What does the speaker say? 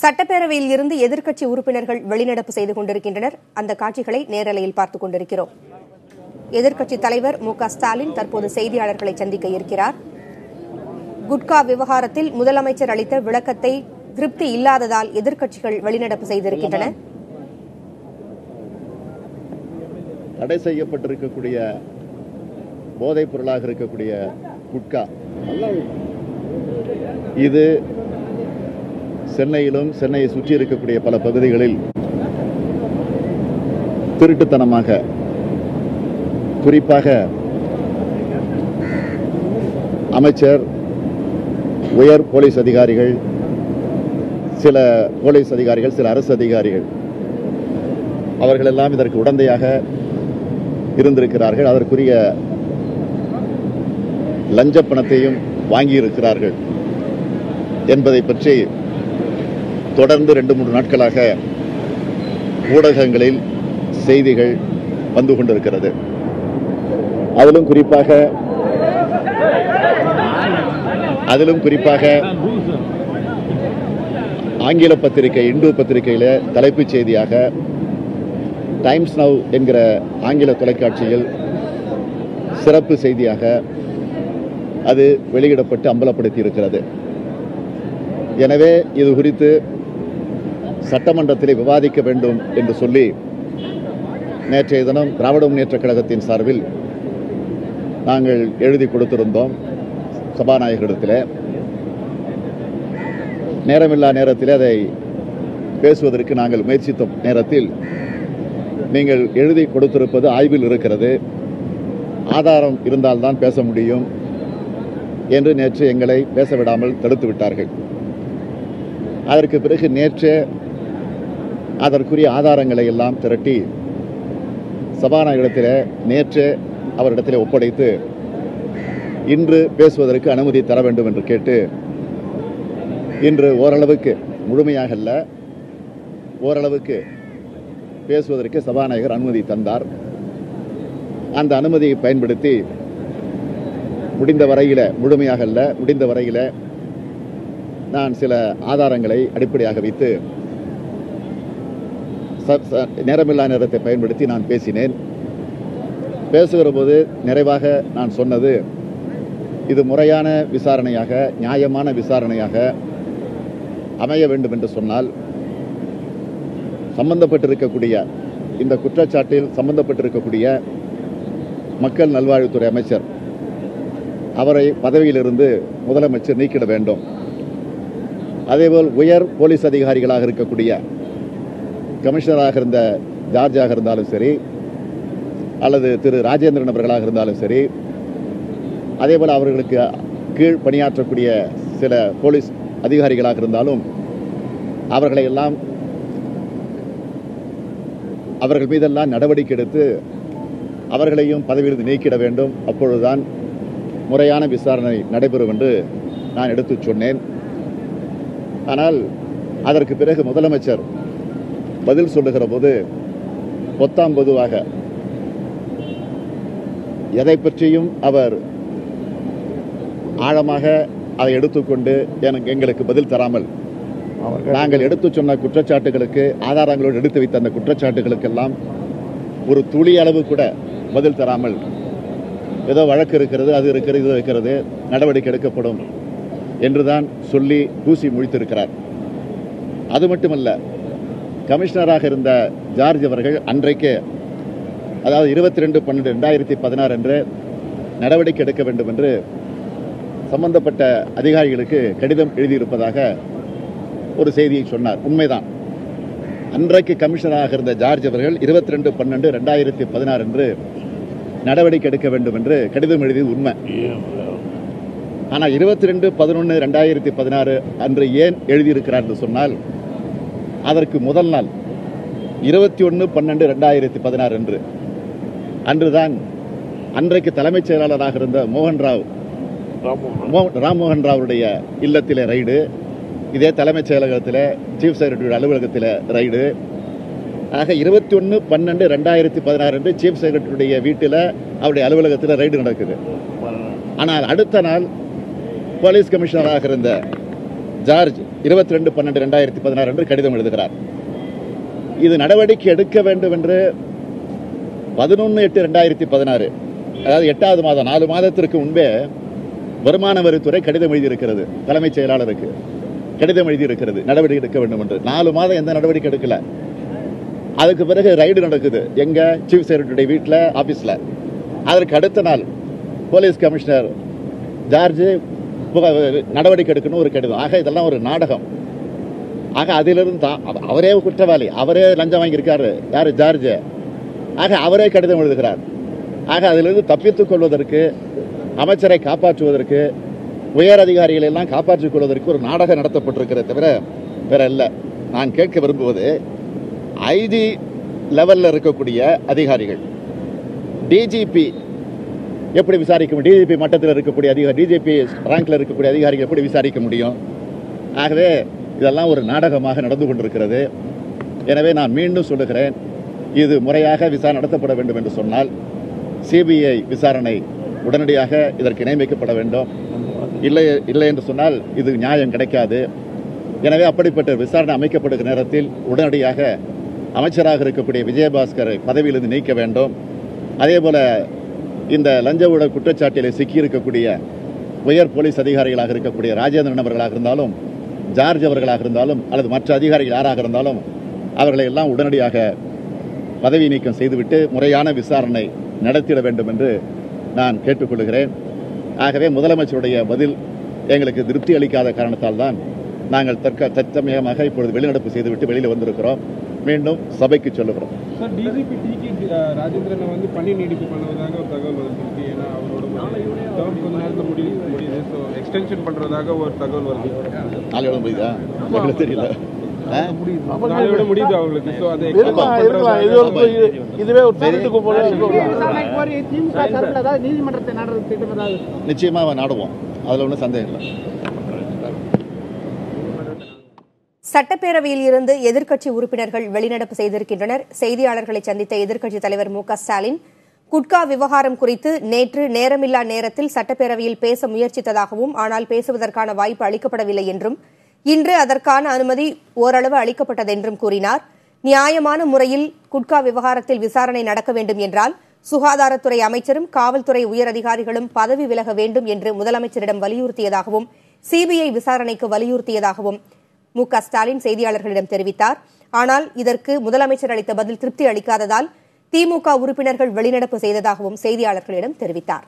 சட்டப்பேரவையில் இருந்து எதிர்க்கட்சி உறுப்பினர்கள் வெளிநடப்பு செய்து கொண்டிருக்கின்றனர். அந்த காட்சிகளை நேரலையில் பார்த்துக் கொண்டிருக்கிறோம். எதிர்க்கட்சித் தலைவர் மு க ஸ்டாலின் தற்போது செய்தியாளர்களை சந்திக்க இருக்கிறார். குட்கா விவகாரத்தில் முதலமைச்சர் அளித்த விளக்கத்தை திருப்தி இல்லாததால் எதிர்க்கட்சிகள் வெளிநடப்பு செய்திருக்கின்றன. தடை செய்யப்பட்டிருக்கக்கூடிய போதைப் பொருளாக இருக்கக்கூடிய குட்கா. இது சென்னையிலும் சென்னையை சுற்றி இருக்கக்கூடிய பல பகுதிகளில் திருட்டுத்தனமாக குறிப்பாக அமைச்சர் உயர் போலீஸ் அதிகாரிகள் சில போலீஸ் அதிகாரிகள் சில அரசு அதிகாரிகள் அவர்கள் எல்லாம் இதற்கு உடந்தையாக இருந்திருக்கிறார்கள். அதற்குரிய லஞ்ச பணத்தையும் வாங்கியிருக்கிறார்கள் என்பதை பற்றி தொடர்ந்து ரெண்டு மூன்று நாட்களாக ஊடகங்களில் செய்திகள் வந்து கொண்டிருக்கிறது. அதிலும் குறிப்பாக அதிலும் குறிப்பாக ஆங்கில பத்திரிகை இந்து பத்திரிகையில தலைப்புச் செய்தியாக டைம்ஸ் நவ் என்கிற ஆங்கில தொலைக்காட்சியில் சிறப்பு செய்தியாக அது வெளியிடப்பட்டு அம்பலப்படுத்தி இருக்கிறது எனவே இது குறித்து சட்டமன்றத்தில் விவாதிக்க வேண்டும் என்று சொல்லி நேற்றைய தினம் திராவிட முன்னேற்ற கழகத்தின் சார்பில் நாங்கள் எழுதி கொடுத்திருந்தோம் சபாநாயகரிடத்தில். நேரமில்லா நேரத்தில் அதை பேசுவதற்கு நாங்கள் முயற்சித்த நேரத்தில் நீங்கள் எழுதி கொடுத்திருப்பது ஆய்வில் இருக்கிறது. ஆதாரம் இருந்தால்தான் பேச முடியும் என்று நேற்று எங்களை பேச விடாமல் தடுத்து விட்டார்கள். அதற்கு பிறகு நேற்று அதற்குரிய ஆதாரங்களை எல்லாம் திரட்டி சபாநாயகரிடத்தில் நேற்று அவரிடத்தில் ஒப்படைத்து இன்று பேசுவதற்கு அனுமதி தர வேண்டும் என்று கேட்டு இன்று ஓரளவுக்கு முழுமையாக அல்ல ஓரளவுக்கு பேசுவதற்கு சபாநாயகர் அனுமதி தந்தார். அந்த அனுமதியை பயன்படுத்தி முடிந்த வரையில் முழுமையாக அல்ல முடிந்த வரையில் நான் சில ஆதாரங்களை அடிப்படையாக வைத்து நேரமில்லா நேரத்தை பயன்படுத்தி நான் பேசினேன். பேசுகிற போது நிறைவாக நான் சொன்னது இது முறையான விசாரணையாக நியாயமான விசாரணையாக அமைய வேண்டும் என்று சொன்னால் சம்பந்தப்பட்டிருக்கக்கூடிய இந்த குற்றச்சாட்டில் சம்பந்தப்பட்டிருக்கக்கூடிய மக்கள் நல்வாழ்வுத்துறை அமைச்சர் அவரை பதவியிலிருந்து முதலமைச்சர் நீக்கிட வேண்டும். அதேபோல் உயர் போலீஸ் அதிகாரிகளாக இருக்கக்கூடிய கமிஷனராக இருந்த ஜார்ஜாக இருந்தாலும் சரி அல்லது திரு ராஜேந்திரன் அவர்களாக இருந்தாலும் சரி அதேபோல் அவர்களுக்கு கீழ் பணியாற்றக்கூடிய சில போலீஸ் அதிகாரிகளாக இருந்தாலும் அவர்களை எல்லாம் அவர்கள் மீதெல்லாம் நடவடிக்கை எடுத்து அவர்களையும் பதவியிலிருந்து நீக்கிட வேண்டும். அப்பொழுதுதான் முறையான விசாரணை நடைபெறும் என்று நான் எடுத்துச் சொன்னேன். ஆனால் அதற்கு பிறகு முதலமைச்சர் பதில் சொல்லுகிற போது பொத்தாம் பொதுவாக எதை பற்றியும் அவர் ஆழமாக அதை எடுத்துக்கொண்டு எனக்கு எங்களுக்கு பதில் தராமல் நாங்கள் எடுத்து சொன்ன குற்றச்சாட்டுகளுக்கு ஆதாரங்களோடு எடுத்து வைத்த அந்த குற்றச்சாட்டுகளுக்கெல்லாம் ஒரு துளி அளவு கூட பதில் தராமல் ஏதோ வழக்கு இருக்கிறது அது இருக்கிறது இது இருக்கிறது நடவடிக்கை எடுக்கப்படும் என்றுதான் சொல்லி பூசி முழித்திருக்கிறார். அது மட்டுமல்ல கமிஷனராக இருந்த ஜார்ஜ் அவர்கள் அன்றைக்கு அதாவது இருபத்தி ரெண்டு பன்னெண்டு ரெண்டாயிரத்தி பதினாறு அன்று நடவடிக்கை எடுக்க வேண்டும் என்று சம்பந்தப்பட்ட அதிகாரிகளுக்கு கடிதம் எழுதியிருப்பதாக ஒரு செய்தியை சொன்னார். உண்மைதான். அன்றைக்கு கமிஷனராக இருந்த ஜார்ஜ் அவர்கள் இருபத்தி ரெண்டு பன்னெண்டு ரெண்டாயிரத்தி பதினாறு அன்று நடவடிக்கை எடுக்க வேண்டும் என்று கடிதம் எழுதியது உண்மை. ஆனால் இருபத்தி ரெண்டு பதினொன்று ரெண்டாயிரத்தி பதினாறு அன்று ஏன் எழுதியிருக்கிறார் என்று சொன்னால் அதற்கு முதல் நாள் இருபத்தி ஒன்று பன்னெண்டு ரெண்டாயிரத்தி பதினாறு அன்று. அன்றுதான் அன்றைக்கு தலைமைச் செயலாளராக இருந்த மோகன் ராவ் ராம்மோகன் ராவுடைய இல்லத்திலே ரைடு இதே தலைமைச் செயலகத்தில் சீஃப் செக்ரட்டரி அலுவலகத்தில் ரைடு. ஆக இருபத்தி ஒன்று பன்னெண்டு ரெண்டாயிரத்தி பதினாறு அன்று சீஃப் செக்ரட்டரியுடைய வீட்டில் அவருடைய அலுவலகத்தில் ரைடு நடக்குது. ஆனால் அடுத்த நாள் போலீஸ் கமிஷனராக இருந்த ஜார்ஜ் இருபத்தி ரெண்டு பன்னெண்டு ரெண்டாயிரத்தி பதினாறு என்று கடிதம் எழுதுகிறார். இது நடவடிக்கை எடுக்க வேண்டும் என்று பதினொன்று எட்டு ரெண்டாயிரத்தி பதினாறு அதாவது எட்டாவது மாதம் நாலு மாதத்திற்கு முன்பே வருமான வரித்துறை கடிதம் எழுதியிருக்கிறது தலைமைச் செயலாளருக்கு. கடிதம் எழுதியிருக்கிறது நடவடிக்கை எடுக்க வேண்டும் என்று. நாலு மாதம் எந்த நடவடிக்கை எடுக்கல. அதுக்கு பிறகு ரைடு நடக்குது எங்க சீஃப் செக்ரட்டரி வீட்டில் ஆபீஸ்ல அதற்கு அடுத்த நாள் போலீஸ் கமிஷனர் ஜார்ஜ் நடவடிக்கை எடுக்கணும் ஒரு கடிதம் ஆக இதெல்லாம் ஒரு நாடகம். ஆக அதிலிருந்து தான் அவரே குற்றவாளி அவரே லஞ்சம் வாங்கியிருக்காரு யார்? ஜார்ஜ். ஆக அவரே கடிதம் எழுதுகிறார். ஆக அதிலிருந்து தப்பித்துக் கொள்வதற்கு அமைச்சரை காப்பாற்றுவதற்கு உயர் அதிகாரிகளை எல்லாம் காப்பாற்றிக் கொள்வதற்கு ஒரு நாடகம் நடத்தப்பட்டிருக்கிறத தவிர வேற இல்லை. நான் கேட்க விரும்புவது ஐஜி லெவலில் இருக்கக்கூடிய அதிகாரிகள் டிஜிபி எப்படி விசாரிக்க முடியும்? டிஜிபி மட்டத்தில் இருக்கக்கூடிய அதிகாரி டிஜிபி ரேங்கில் இருக்கக்கூடிய அதிகாரிகள் எப்படி விசாரிக்க முடியும்? ஆகவே இதெல்லாம் ஒரு நாடகமாக நடந்து கொண்டிருக்கிறது. எனவே நான் மீண்டும் சொல்லுகிறேன் இது முறையாக விசாரணை நடத்தப்பட வேண்டும் என்று சொன்னால் சிபிஐ விசாரணை உடனடியாக இதற்கு நியமிக்கப்பட வேண்டும். இல்லை இல்லை என்று சொன்னால் இது நியாயம் கிடைக்காது. எனவே அப்படிப்பட்ட விசாரணை அமைக்கப்படுகிற நேரத்தில் உடனடியாக அமைச்சராக இருக்கக்கூடிய விஜயபாஸ்கரை பதவியிலிருந்து நீக்க வேண்டும். அதே போல இந்த லஞ்ச ஊழல் குற்றச்சாட்டில் சிக்கியிருக்கக்கூடிய உயர் போலீஸ் அதிகாரிகளாக இருக்கக்கூடிய ராஜேந்திரன் அவர்களாக இருந்தாலும் ஜார்ஜ் அவர்களாக இருந்தாலும் அல்லது மற்ற அதிகாரிகள் யாராக இருந்தாலும் அவர்களை எல்லாம் உடனடியாக பதவி நீக்கம் செய்துவிட்டு முறையான விசாரணை நடத்திட வேண்டும் என்று நான் கேட்டுக்கொள்கிறேன். ஆகவே முதலமைச்சருடைய பதில் எங்களுக்கு திருப்தி அளிக்காத காரணத்தால் தான் நாங்கள் தற்க தற்சமயமாக இப்பொழுது வெளிநடப்பு செய்துவிட்டு வெளியில் வந்திருக்கிறோம். மீண்டும் சபைக்கு சொல்லுகிறோம். சார் டிஜிபி டி கே ராஜேந்திரனை வந்து பணி நீடிப்பு பண்ணுவதாக ஒரு தகவல் வருது ஏன்னா அவரோட டேர்ம் கொஞ்ச நேரத்தில் முடியுது முடியுது ஸோ எக்ஸ்டென்ஷன் பண்ணுறதாக ஒரு தகவல் வருது நாளையோட முடியுதா? எங்களுக்கு தெரியல? நாளையோட முடியுது அவங்களுக்கு. ஸோ அதை ஒரு இது- இதுவே ஒரு திருட்டுக்கு போல நீதிமன்றத்தை நாடுறது நாடுவோம் அதுல ஒன்றும் சந்தேகம் இல்லை. சட்டப்பேரவையில் இருந்து எதிர்க்கட்சி உறுப்பினர்கள் வெளிநடப்பு செய்திருக்கின்றனர். செய்தியாளர்களை சந்தித்த எதிர்க்கட்சித் தலைவர் மு ஸ்டாலின் குட்கா விவகாரம் குறித்து நேற்று நேரமில்லா நேரத்தில் சட்டப்பேரவையில் பேச முயற்சித்ததாகவும் ஆனால் பேசுவதற்கான வாய்ப்பு அளிக்கப்படவில்லை என்றும் இன்று அதற்கான அனுமதி ஓரளவு அளிக்கப்பட்டதென்றும் கூறினார். நியாயமான முறையில் குட்கா விவகாரத்தில் விசாரணை நடக்க வேண்டும் என்றால் சுகாதாரத்துறை அமைச்சரும் காவல்துறை உயரதிகாரிகளும் பதவி விலக வேண்டும் என்று முதலமைச்சரிடம் வலியுறுத்தியதாகவும் சிபிஐ விசாரணைக்கு வலியுறுத்தியதாகவும் மு க ஸ்டாலின் செய்தியாளர்களிடம் தெரிவித்தார். ஆனால் இதற்கு முதலமைச்சர் அளித்த பதில் திருப்தி அளிக்காததால் திமுக உறுப்பினர்கள் வெளிநடப்பு செய்ததாகவும் செய்தியாளர்களிடம் தெரிவித்தார்.